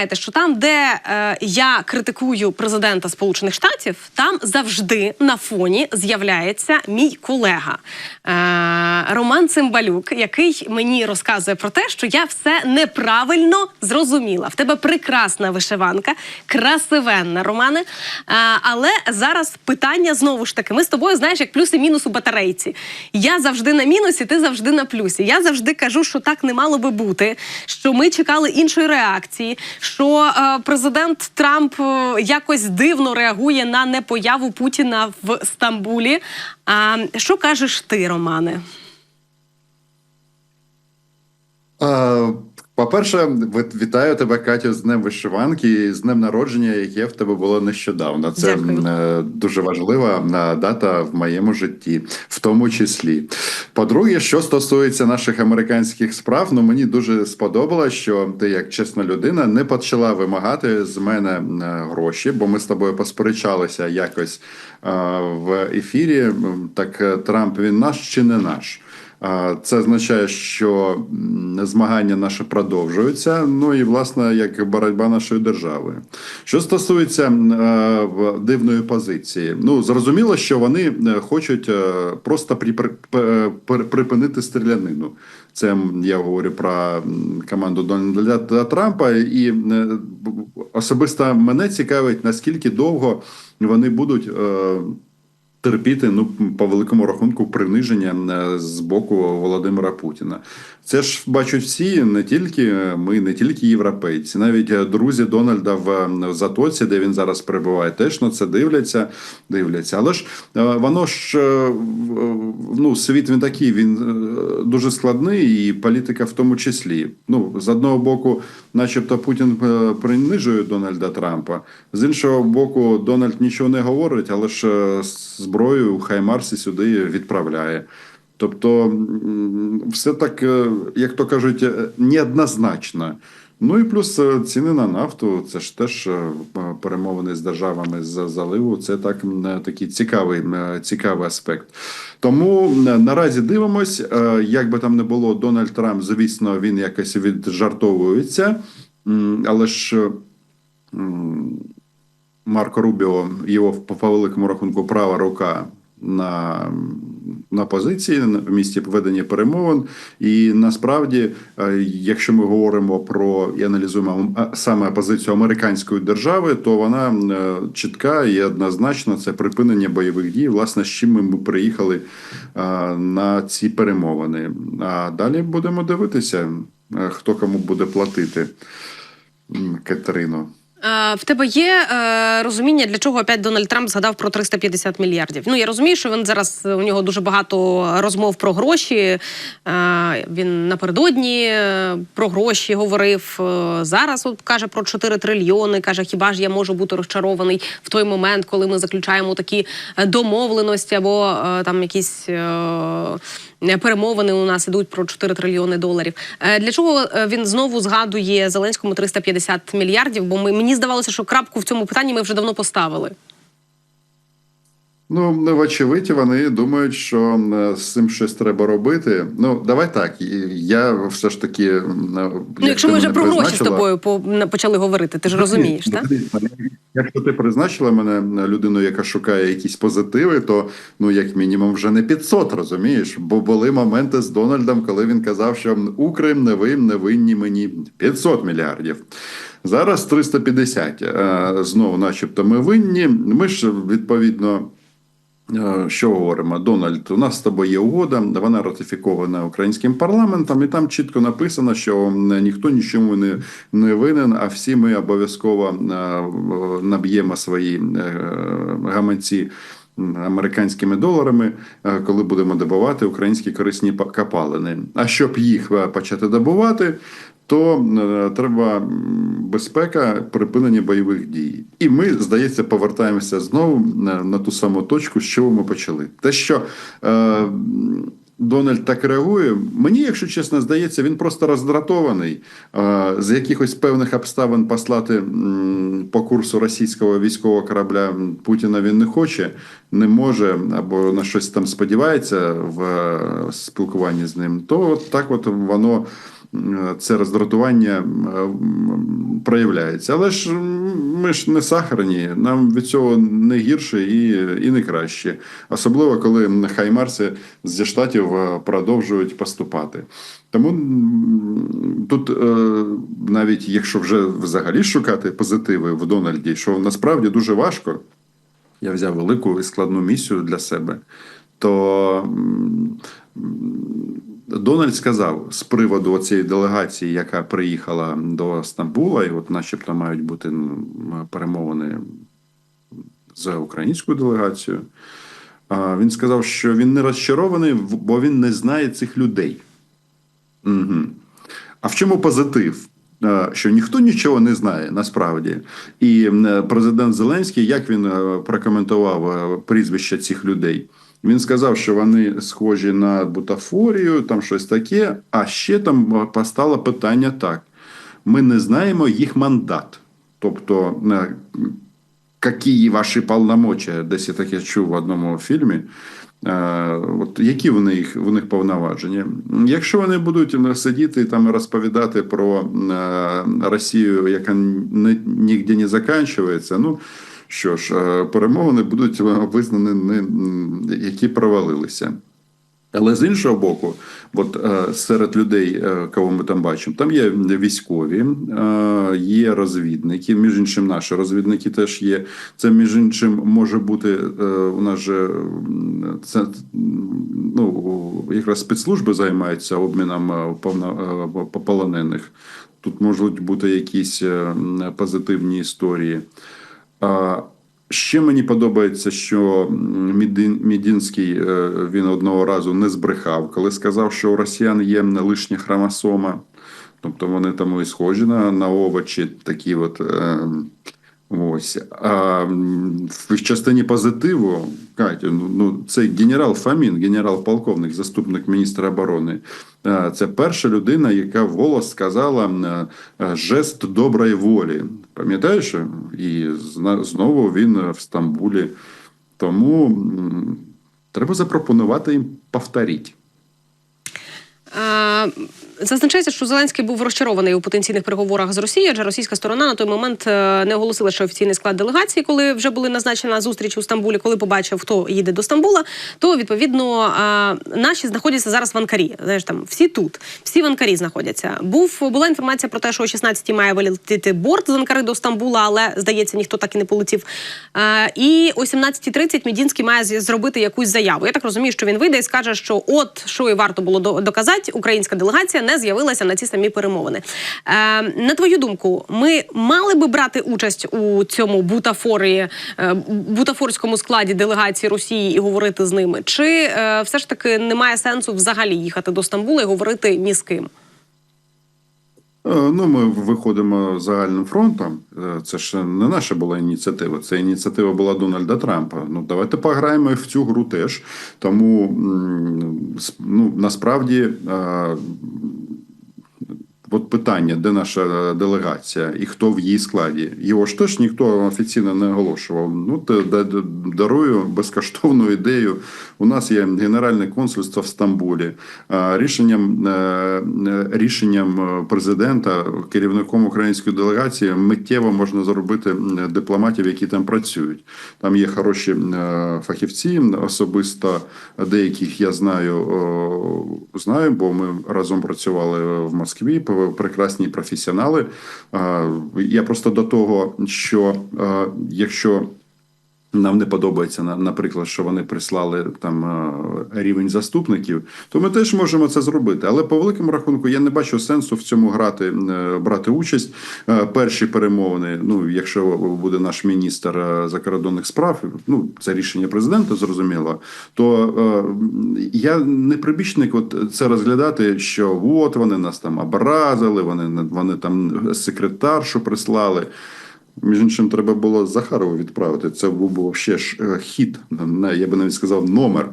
знаєте, що там, де е, я критикую президента Сполучених Штатів, там завжди на фоні з'являється мій колега е, Роман Цимбалюк, який мені розказує про те, що я все неправильно зрозуміла. В тебе прекрасна вишиванка, красивенна, Романе. Е, але зараз питання знову ж таки: ми з тобою знаєш, як плюс і мінус у батарейці. Я завжди на мінусі, ти завжди на плюсі. Я завжди кажу, що так не мало би бути. Що ми чекали іншої реакції, що е, президент Трамп е, якось дивно реагує на непояву Путіна в Стамбулі. А що кажеш ти, Романе? А, По-перше, вітаю тебе, Катю, з Днем вишиванки і з днем народження, яке в тебе було нещодавно. Це Дякую. е, дуже важлива е, дата в моєму житті, в тому числі. По-друге, що стосується наших американських справ, ну мені дуже сподобалось, що ти, як чесна людина, не почала вимагати з мене е, гроші, бо ми з тобою посперечалися якось в ефірі. Так Трамп він наш чи не наш? Це означає, що змагання наше продовжуються. Ну і власне як боротьба нашої держави. Що стосується е, дивної позиції, ну зрозуміло, що вони е, хочуть е, просто припинити стрілянину. Це я говорю про команду Дональда Трампа, і особисто мене цікавить, наскільки довго вони будуть. Терпіти ну по великому рахунку приниження е, з боку Володимира Путіна. Це ж бачать всі, не тільки ми, не тільки європейці, навіть е, друзі Дональда в, Затоці, де він зараз перебуває, теж на це дивляться. Дивляться, але ж е, воно ж ну світ він такий, він дуже складний, і політика в тому числі. Ну з одного боку, начебто, Путін е, принижує Дональда Трампа, з іншого боку, Дональд нічого не говорить, але ж е, зброю Хаймарсі сюди відправляє. Тобто, все так, е, як то кажуть, неоднозначно. Ну і плюс е, ціни на нафту, це ж теж е, перемовини з державами з заливу. Це так е, такий цікавий, е, цікавий аспект. Тому е, наразі дивимось, е, як би там не було, Дональд Трамп, звісно, він якось віджартовується, але ж. е, Марко Рубіо, його по великому рахунку права рука на, на позиції в місті ведення перемовин. І насправді, е, якщо ми говоримо про і аналізуємо саме позицію американської держави, то вона е, чітка і однозначно це припинення бойових дій. Власне, з чим ми приїхали е, на ці перемовини. А далі будемо дивитися, хто кому буде платити. Катерино. Е, В тебе є е, розуміння, для чого опять Дональд Трамп згадав про 350 мільярдів? Ну я розумію, що він зараз у нього дуже багато розмов про гроші. Е, він напередодні е, про гроші говорив. Е, зараз от каже про 4 трильйони. каже, хіба ж я можу бути розчарований в той момент, коли ми заключаємо такі е, домовленості або е, там якісь. Е, Перемовини у нас ідуть про 4 трильйони доларів. Е, Для чого е, він знову згадує Зеленському 350 мільярдів? Бо ми, мені здавалося, що крапку в цьому питанні ми вже давно поставили. Ну, вочевидь, вони думають, що з цим щось треба робити. Ну, давай так. Я все ж таки. Ну, якщо ми вже про гроші з тобою почали говорити, ти ж розумієш, так? Якщо ти призначила мене людину, яка шукає якісь позитиви, то ну як мінімум вже не 500, розумієш? Бо були моменти з Дональдом, коли він казав, що Укрим не ви не винні мені 500 мільярдів. Зараз 350. Е, Знову, начебто, ми винні. Ми ж відповідно. Е, Що говоримо, Дональд? У нас з тобою є угода, вона ратифікована українським парламентом, і там чітко написано, що ніхто нічому не, не винен, а всі ми обов'язково е, наб'ємо свої гаманці американськими доларами, коли будемо добувати українські корисні па- копалини. А щоб їх почати добувати, то е, треба безпека припинення бойових дій. І ми, здається, повертаємося знову на, на ту саму точку, з чого ми почали. Те, що е, Дональд так реагує, мені, якщо чесно, здається, він просто роздратований е, з якихось певних обставин послати м, по курсу російського військового корабля Путіна він не хоче, не може або на щось там сподівається в е, спілкуванні з ним. То от так от воно це роздратування м, проявляється. Але ж ми ж не сахарні, нам від цього не гірше і, і не краще. Особливо, коли хаймарси зі штатів е, продовжують поступати. Тому тут е, навіть якщо вже взагалі шукати позитиви в Дональді, що насправді дуже важко, я взяв велику і складну місію для себе, то Дональд сказав з приводу цієї делегації, яка приїхала до Стамбула, і от начебто мають бути перемовини з українською делегацією. Він сказав, що він не розчарований, бо він не знає цих людей. Угу. А в чому позитив? Що ніхто нічого не знає насправді. І президент Зеленський, як він е, прокоментував е, прізвища цих людей? Він сказав, що вони схожі на бутафорію, там щось таке. А ще там постало питання так: ми не знаємо їх мандат. Тобто, які ваші повномочия, десь я таке чув в одному фільмі. Е, От які в них, в них повноваження? Якщо вони будуть сидіти там розповідати про е, Росію, яка ні- нігде не закінчується, ну що ж, е, перемовини будуть визнані, не, які провалилися. Але з іншого боку, от е, серед людей, е, кого ми там бачимо, там є військові, е, є розвідники. Між іншим, наші розвідники теж є. Це між іншим може бути е, у нас же це ну якраз спецслужби займаються обміном е, е, полонених. Тут можуть бути якісь е, позитивні історії. Ще мені подобається, що Мідінський е, він одного разу не збрехав, коли сказав, що у росіян є лишня хромосома, тобто вони там і схожі на, на овочі, такі от. Е, Ось. А в частині позитиву, Катю, ну, ну це генерал Фамін, генерал-полковник, заступник міністра оборони. Це перша людина, яка вголос сказала е, е, жест доброї волі. Пам'ятаєш? І знову він в Стамбулі. Тому треба запропонувати їм повторити. Е, Зазначається, що Зеленський був розчарований у потенційних переговорах з Росією, адже російська сторона на той момент е, не оголосила, що офіційний склад делегації, коли вже були назначена зустріч у Стамбулі, коли побачив, хто їде до Стамбула, то відповідно е, наші знаходяться зараз в Анкарі. Знаєш, там всі тут, всі в Анкарі знаходяться. Був була інформація про те, що о 16-й має вилетіти борт з Анкари до Стамбула, але здається, ніхто так і не полетів. Е, І о 17.30 Медінський має зробити якусь заяву. Я так розумію, що він вийде і скаже, що от що і варто було до- доказати, українська делегація не з'явилася на ці самі перемовини. Е, на твою думку, ми мали би брати участь у цьому бутафорії, е, бутафорському складі делегації Росії і говорити з ними? Чи е, все ж таки немає сенсу взагалі їхати до Стамбула і говорити ні з ким? Е, Ну, ми виходимо загальним фронтом. Е, Це ж не наша була ініціатива. Це ініціатива була Дональда Трампа. Ну давайте пограємо в цю гру теж. Тому ну, насправді. Е, От питання, де наша делегація і хто в її складі. Його ж теж ніхто офіційно не оголошував. Ну, дарую безкоштовну ідею. У нас є генеральне консульство в Стамбулі. Рішенням, е, рішенням е, президента, керівником української делегації, миттєво можна зробити дипломатів, які там працюють. Там є хороші е, фахівці, особисто деяких я знаю, знаю, бо ми разом працювали в Москві, прекрасні професіонали. Я просто до того, що якщо нам не подобається, на- наприклад, що вони прислали там е, рівень заступників, то ми теж можемо це зробити. Але по великому рахунку я не бачу сенсу в цьому грати, е, брати участь. Е, Перші перемовини, ну якщо буде наш міністр закордонних справ, ну це рішення президента, зрозуміло. То я не прибічник от це розглядати, що от вони нас там образили, вони, вони там секретаршу прислали. Між іншим, треба було Захарову відправити. Це був ще ж е, хід, я би навіть сказав, номер.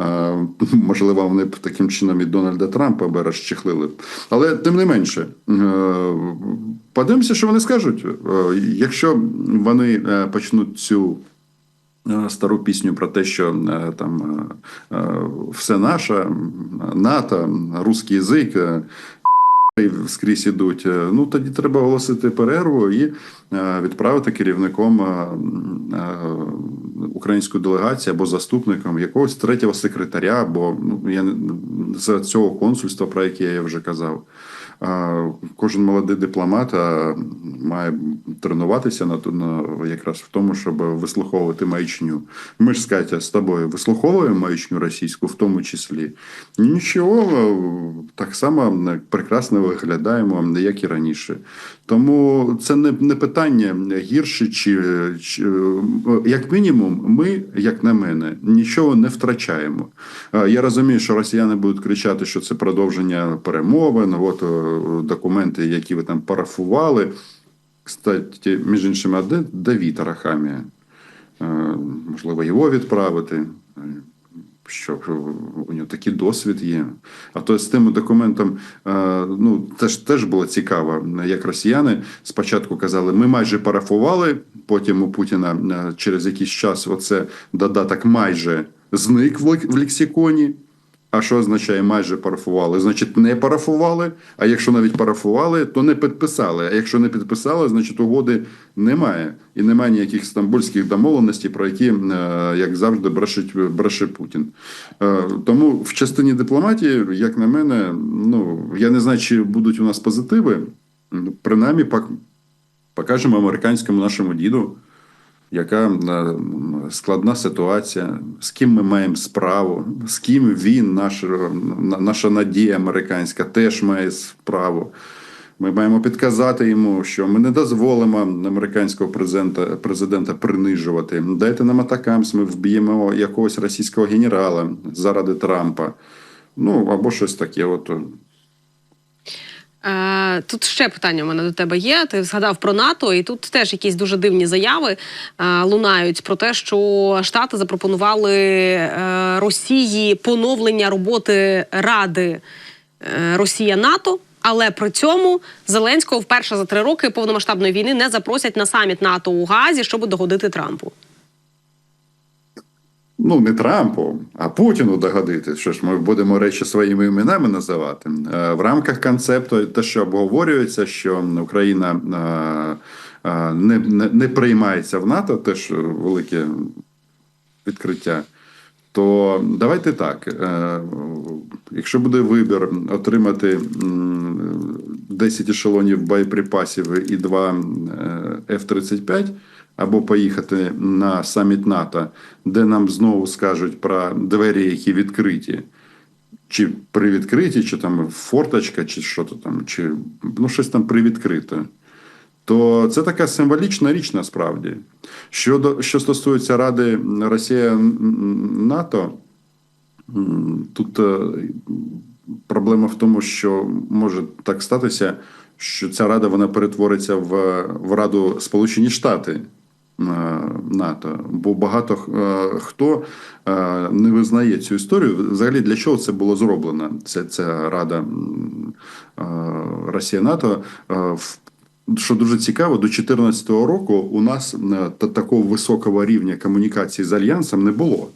Е, Можливо, вони б таким чином і Дональда Трампа би розчехлили. Але тим не менше, е, подивимося, що вони скажуть. Якщо вони почнуть цю стару пісню про те, що там все наше, НАТО, русський язик, скрізь ідуть. Е, Ну тоді треба оголосити перерву і е, відправити керівником е, української делегації або заступником якогось третього секретаря, або ну я з цього консульства, про яке я вже казав. Кожен молодий дипломат має тренуватися на, на якраз в тому, щоб вислуховувати маячню. Ми ж Катя, з тобою вислуховуємо маячню російську, в тому числі. Нічого, так само е, прекрасно виглядаємо, як і раніше. Тому це не, не питання гірше чи, чи е, як мінімум, ми, як на мене, нічого не втрачаємо. Е, Я розумію, що росіяни будуть кричати, що це продовження перемовин. От е, документи, які ви там парафували. Кстати, між іншим, а де, Давід Арахамія? Рахамія? Е, Можливо, його відправити. Е, Що у нього такий досвід є. А то з тим документом, е, ну теж теж було цікаво, як росіяни спочатку казали, ми майже парафували. Потім у Путіна е, через якийсь час оце додаток майже зник в лексиконі. А що означає майже парафували? Значить, не парафували. А якщо навіть парафували, то не підписали. А якщо не підписали, значить угоди немає. І немає ніяких стамбульських домовленостей, про які, е, як завжди, брешить, бреше Путін. Е, Тому в частині дипломатії, як на мене, ну я не знаю, чи будуть у нас позитиви. Принаймні, покажемо американському нашому діду, яка складна ситуація, з ким ми маємо справу, з ким він, наш, наша надія американська, теж має справу. Ми маємо підказати йому, що ми не дозволимо американського президента, президента принижувати. Дайте нам атакамс, ми вб'ємо якогось російського генерала заради Трампа. Ну або щось таке. От тут ще питання у мене до тебе є. Ти згадав про НАТО, і тут теж якісь дуже дивні заяви е, лунають про те, що Штати запропонували е, Росії поновлення роботи Ради е, Росія НАТО. Але при цьому Зеленського вперше за три роки повномасштабної війни не запросять на саміт НАТО у Газі, щоб догодити Трампу. Ну, не Трампу, а Путіну догодити. Що ж ми будемо речі своїми іменами називати. Е, В рамках концепту, те, що обговорюється, що Україна е, е, не, не, не приймається в НАТО, теж велике відкриття. То давайте так. Якщо буде вибір отримати 10 ешелонів боєприпасів і 2 F-35, або поїхати на саміт НАТО, де нам знову скажуть про двері, які відкриті, чи привідкриті, чи там форточка, чи що то там, чи ну щось там привідкрите. То це така символічна річ насправді. Щодо що стосується Ради Росія НАТО, тут е, проблема в тому, що може так статися, що ця рада вона перетвориться в, в Раду Сполучені Штати. Е, НАТО, бо багато е, хто е, не визнає цю історію. Взагалі, для чого це було зроблено? Це ця рада Росія НАТО в що дуже цікаво, до 2014 року у нас та- такого високого рівня комунікації з альянсом не було.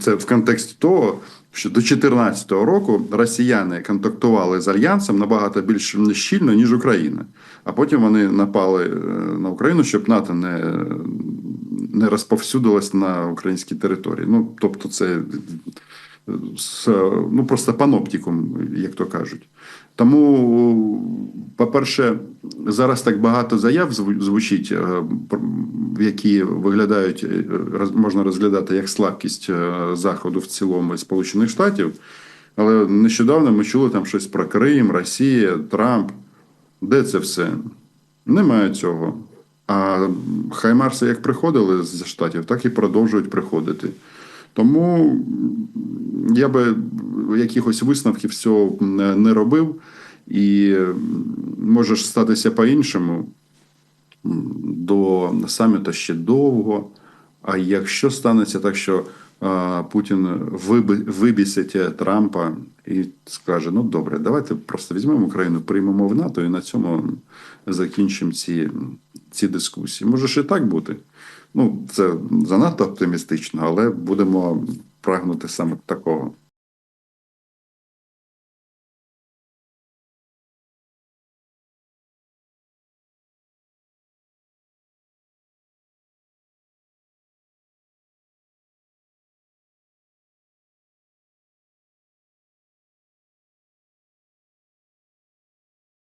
Це в контексті того, що до 2014 року росіяни контактували з альянсом набагато більш щільно, ніж Україна. А потім вони напали е, на Україну, щоб НАТО не, не розповсюдилось на українській території. Ну, тобто, це з, ну, просто паноптикум, як то кажуть. Тому, по-перше, зараз так багато заяв звучить, е, які виглядають, е, можна розглядати як слабкість е, Заходу в цілому Сполучених Штатів. Але нещодавно ми чули там щось про Крим, Росія, Трамп. Де це все? Немає цього. А Хаймарси як приходили з Штатів, так і продовжують приходити. Тому я би якихось висновків цього не робив, і м, може статися по-іншому. До саміту ще довго. А якщо станеться так, що Путін вибісить Трампа і скаже: ну добре, давайте просто візьмемо Україну, приймемо в НАТО і на цьому закінчимо ці, ці дискусії. Може ж і так бути. Ну, це занадто оптимістично, але будемо прагнути саме такого.